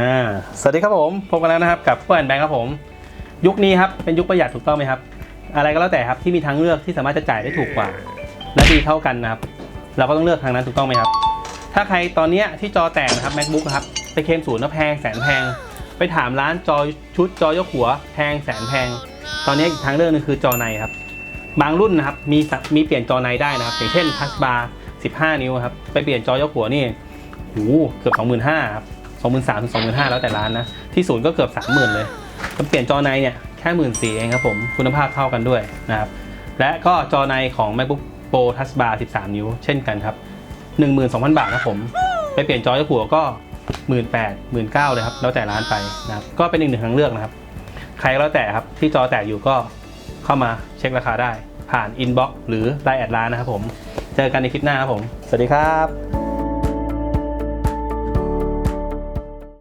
อ่าสวัสดีครับผมพบกันแล้วนะครับกับเพื่อนแบงค์ครับผม ยุคนี้ครับเป็นยุคประหยัดถูกต้องไหมครับ อะไรก็แล้วแต่ครับที่มีทางเลือกที่สามารถจะจ่ายได้ถูกกว่า และดีเท่ากันนะครับ เราก็ต้องเลือกทางนั้นถูกต้องไหมครับ ถ้าใครตอนนี้ที่จอแตกนะครับ macbook ครับไปเคลมศูนย์แล้วแพงแสนแพง ไปถามร้านจอชุดจอยกหัว แพงแสนแพง ตอนนี้อีกทางเลือกหนึงคือจอในครับ บางรุ่นนะครับมีมีเปลี่ยนจอในได้นะครับ อย่างเช่นทัชบาร์15 นิ้วครับไปเปลี่ยนจอยกหัวนี่โอ้โหเกือบ25,000ครับ 23,000ถึง25,000แล้วแต่ร้านนะ ที่ศูนย์ก็เกือบ30,000เลยก็เปลี่ยนจอในเนี่ยแค่หมื่นสี่เองครับผม คุณภาพเท่ากันด้วยนะครับ และก็จอในของ MacBook Pro Touch Bar 13 นิ้ว เช่นกันครับ 12,000 บาทครับผม ไปเปลี่ยนจอยกหัวก็ 18,000 19,000เลยครับแล้วแต่ร้านไปนะครับก็เป็นอีกหนึ่งทางเลือกนะครับ ใครก็แล้วแต่ครับที่จอแตกอยู่ก็เข้ามาเช็คราคาได้ ผ่านอินบ็อกซ์หรือไลน์แอดไลน์นะครับผม เจอกันในคลิปหน้าครับผม สวัสดีครับ